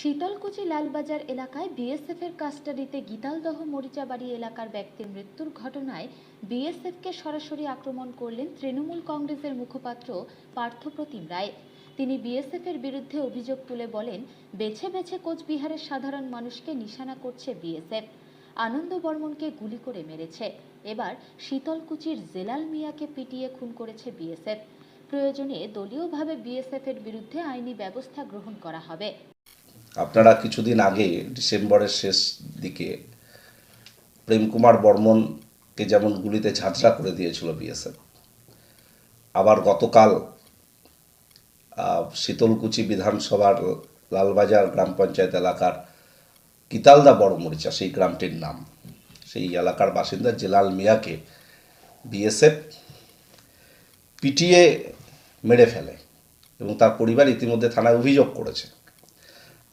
শীতলকুচি লালবাজার এলাকায় বিএসএফের কাস্টাডিতে গীতালদহ মরিচাবাড়ি এলাকার ব্যক্তির মৃত্যুর ঘটনায় বিএসএফকে সরাসরি আক্রমণ করলেন তৃণমূল কংগ্রেসের মুখপাত্র পার্থপ্রতিম রায়। তিনি বিএসএফের বিরুদ্ধে অভিযোগ তুলে বলেন, বেছে বেছে কোচবিহারের সাধারণ মানুষকে নিশানা করছে বিএসএফ। আনন্দ বর্মনকে গুলি করে মেরেছে। এবার শীতলকুচির জেলাল মিয়াকে পিটিয়ে খুন করেছে বিএসএফ। প্রয়োজনে দলীয়ভাবে বিএসএফ এর বিরুদ্ধে আইনি ব্যবস্থা গ্রহণ করা হবে। আপনারা কিছুদিন আগে, ডিসেম্বরের শেষ দিকে, প্রেম কুমার বর্মনকে যেমন গুলিতে ঝাঁঝরা করে দিয়েছিল বিএসএফ, আবার গতকাল শীতলকুচি বিধানসভার লালবাজার গ্রাম পঞ্চায়েত এলাকার কিতালদা বড়মরিচা সেই গ্রামটির নাম। সেই এলাকার বাসিন্দা জেলাল মিয়াকে বিএসএফ পিটিয়ে মেরে ফেলে এবং তার পরিবার ইতিমধ্যে থানায় অভিযোগ করেছে।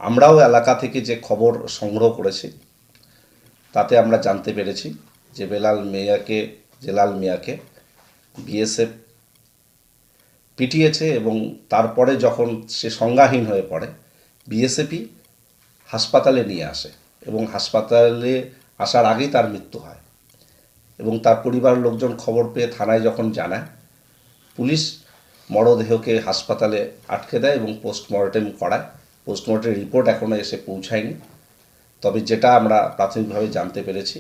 আমরাও এলাকা থেকে যে খবর সংগ্রহ করেছি, তাতে আমরা জানতে পেরেছি যে বেলাল মিয়াকে, জেলাল মিয়াকে বিএসএফ পিটিয়েছে এবং তারপরে যখন সে সংজ্ঞাহীন হয়ে পড়ে, বিএসএফই হাসপাতালে নিয়ে আসে এবং হাসপাতালে আসার আগেই তার মৃত্যু হয় এবং তার পরিবার লোকজন খবর পেয়ে থানায় যখন জানায়, পুলিশ মরদেহকে হাসপাতালে আটকে দেয় এবং পোস্টমর্টেম করায়। পোস্টমর্টেম রিপোর্ট এখনও এসে পৌঁছায়নি। তবে যেটা আমরা প্রাথমিকভাবে জানতে পেরেছি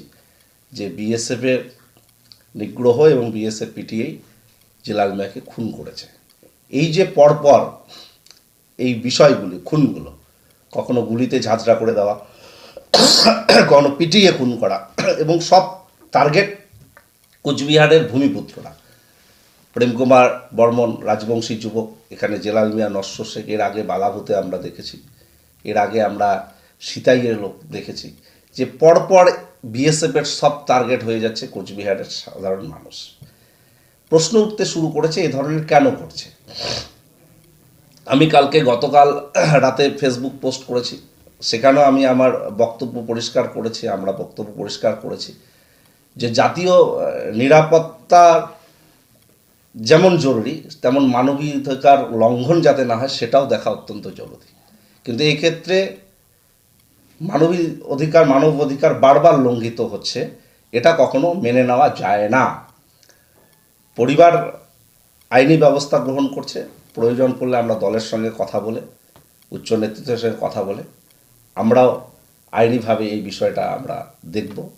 যে বিএসএফের নিগ্রহ এবং বিএসএফ পিটিএই জেলাল মিয়াকে খুন করেছে। এই যে পরপর এই বিষয়গুলি, খুনগুলো, কখনো গুলিতে ঝাঁঝরা করে দেওয়া, কখনো পিটিয়ে খুন করা, এবং সব টার্গেট কোচবিহারের ভূমিপুত্ররা। প্রেম কুমার বর্মন, রাজবংশী যুবক, এখানে জেলাল মিয়া নস্য শেখ, এর আগে বালাভূতে আমরা দেখেছি। এর আগে আমরা সিতাইয়ের লোক দেখেছি। যে পরপর বিএসএফের সব টার্গেট হয়ে যাচ্ছে কোচবিহারের সাধারণ মানুষ। প্রশ্ন উঠতে শুরু করেছে, এ ধরনের কেন ঘটছে আমি কালকে গতকাল রাতে ফেসবুক পোস্ট করেছি। সেখানেও আমি আমার বক্তব্য পরিষ্কার করেছি, আমরা বক্তব্য পরিষ্কার করেছি। যে জাতীয় নিরাপত্তা যেমন জরুরি, তেমন মানবাধিকার লঙ্ঘন যাতে না হয়, সেটাও দেখা অত্যন্ত জরুরি। কিন্তু এই ক্ষেত্রে মানবী অধিকার, মানব অধিকার বারবার লঙ্ঘিত হচ্ছে, এটা কখনো মেনে নেওয়া যায় না। পরিবার আইনি ব্যবস্থা গ্রহণ করছে, প্রয়োজন পড়লে আমরা দলের সঙ্গে কথা বলে, উচ্চ নেতৃত্বের সঙ্গে কথা বলে, আমরাও আইনিভাবে এই বিষয়টা আমরা দেখব।